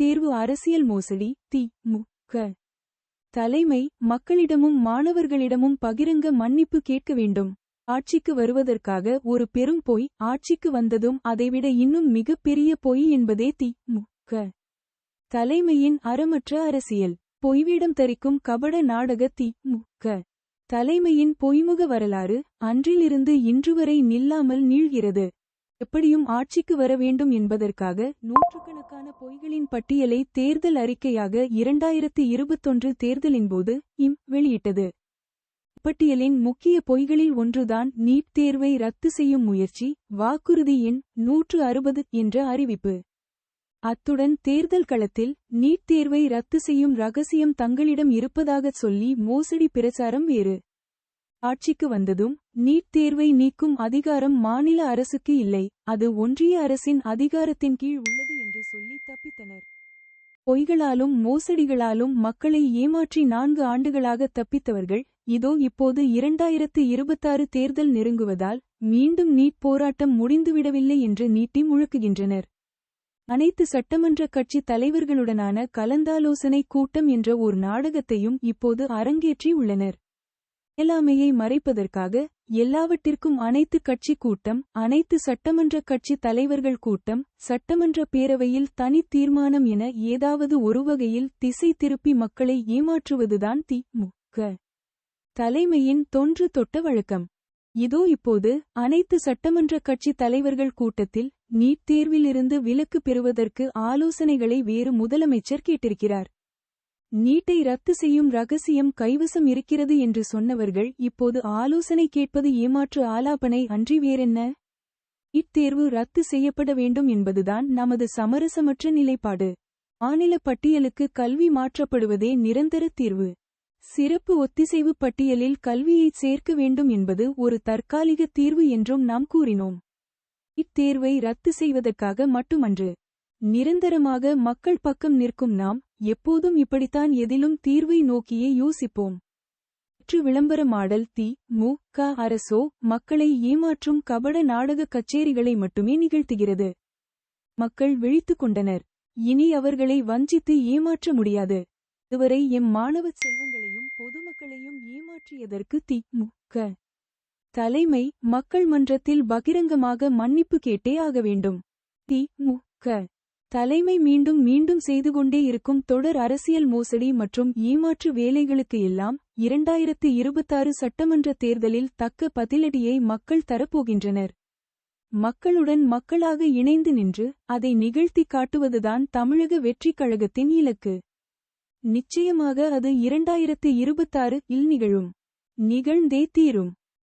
தேர்வு அரசியல் மோசடி தி. மு. க. தலைமை மக்களிடமும் மாணவர்களிடமும் பகிரங்க மன்னிப்பு கேட்க வேண்டும். ஆட்சிக்கு வருவதற்காக ஒரு பெரும் பொய் ஆட்சிக்கு வந்ததும் அதைவிட இன்னும் மிகப்பெரிய பொய் என்பதே தி. மு. க. தலைமையின் அறமற்ற அரசியல். பொய்வேடம் தரிக்கும் கபட நாடக தி. மு. க. தலைமையின் பொய்முக வரலாறு அன்றிலிருந்து இன்றுவரை நில்லாமல் நீள்கிறது. எப்படியும் ஆட்சிக்கு வர வேண்டும் என்பதற்காக நூற்றுக்கணக்கான பொய்களின் பட்டியலை தேர்தல் அறிக்கையாக இரண்டாயிரத்து இருபத்தொன்று தேர்தலின் போது இம் வெளியிட்டது. பட்டியலின் முக்கிய பொய்களில் ஒன்றுதான் நீட் தேர்வை ரத்து செய்யும் முயற்சி வாக்குறுதி எண் நூற்று அறுபது என்ற அறிவிப்பு. அத்துடன் தேர்தல் களத்தில் நீட் தேர்வை ரத்து செய்யும் ரகசியம் தங்களிடம் இருப்பதாகச் சொல்லி மோசடி பிரச்சாரம் வேறு. ஆட்சிக்கு வந்ததும் நீட் தேர்வை நீக்கும் அதிகாரம் மாநில அரசுக்கு இல்லை அது ஒன்றிய அரசின் அதிகாரத்தின் கீழ் உள்ளது என்று சொல்லி தப்பித்தனர். பொய்களாலும் மோசடிகளாலும் மக்களை ஏமாற்றி நான்கு ஆண்டுகளாக தப்பித்தவர்கள் இதோ இப்போது இரண்டாயிரத்து இருபத்தாறு தேர்தல் நெருங்குவதால் மீண்டும் நீட் போராட்டம் முடிந்துவிடவில்லை என்று நீட்டி முழக்குகின்றனர். அனைத்து சட்டமன்ற கட்சி தலைவர்களுடனான கலந்தாலோசனை கூட்டம் என்ற ஒரு நாடகத்தையும் இப்போது அரங்கேற்றி உள்ளனர். இயலாமையை மறைப்பதற்காக எல்லாவற்றிற்கும் அனைத்து கட்சி கூட்டம் அனைத்து சட்டமன்ற கட்சி தலைவர்கள் கூட்டம் சட்டமன்ற பேரவையில் தனி தீர்மானம் என ஏதாவது ஒரு வகையில் திசை திருப்பி மக்களை ஏமாற்றுவதுதான் தி தலைமையின் தொன்று தொட்ட வழக்கம். இதோ இப்போது அனைத்து சட்டமன்ற கட்சி தலைவர்கள் கூட்டத்தில் நீட் தேர்விலிருந்து விலக்கு பெறுவதற்கு ஆலோசனைகளை வேறு முதலமைச்சர் கேட்டிருக்கிறார். நீட்டை ரத்து செய்யும் ரகசியம் கைவசம் இருக்கிறது என்று சொன்னவர்கள் இப்போது ஆலோசனை கேட்பது ஏமாற்று ஆலாபனை அன்றி வேறென்ன? இத்தேர்வு ரத்து செய்யப்பட வேண்டும் என்பதுதான் நமது சமரசமற்ற நிலைப்பாடு. மாநில பட்டியலுக்கு கல்வி மாற்றப்படுவதே நிரந்தர தீர்வு. சிறப்பு ஒத்திசைவு பட்டியலில் கல்வியைச் சேர்க்க வேண்டும் என்பது ஒரு தற்காலிக தீர்வு என்றும் நாம் கூறினோம். இத்தேர்வை ரத்து செய்வதற்காக மட்டுமன்று. நிரந்தரமாக மக்கள் பக்கம் நிற்கும் நாம் எப்போதும் இப்படித்தான் எதிலும் தீர்வை நோக்கியே யோசிப்போம். வெற்று விளம்பர மாடல் தி மு க அரசோ மக்களை ஏமாற்றும் கபட நாடக கச்சேரிகளை மட்டுமே நிகழ்த்துகிறது. மக்கள் விழித்துக் கொண்டனர். இனி அவர்களை வஞ்சித்து ஏமாற்ற முடியாது. இதுவரை எம் மாணவ செல்வங்களையும் பொதுமக்களையும் ஏமாற்றியதற்கு தி மு க. தலைமை மக்கள் மன்றத்தில் பகிரங்கமாக மன்னிப்பு கேட்டே ஆக வேண்டும். தி மு க. தலைமை மீண்டும் மீண்டும் செய்து கொண்டே இருக்கும் தொடர் அரசியல் மோசடி மற்றும் ஏமாற்று வேலைகளுக்கு எல்லாம் இரண்டாயிரத்து இருபத்தாறு சட்டமன்ற தேர்தலில் தக்க பதிலடியை மக்கள் தரப்போகின்றனர். மக்களுடன் மக்களாக இணைந்து நின்று அதை நிகழ்த்தி காட்டுவதுதான் தமிழக வெற்றிக் கழகத்தின் இலக்கு. நிச்சயமாக அது இரண்டாயிரத்து இருபத்தாறு இல் நிகழும். நிகழ்ந்தே தீரும்.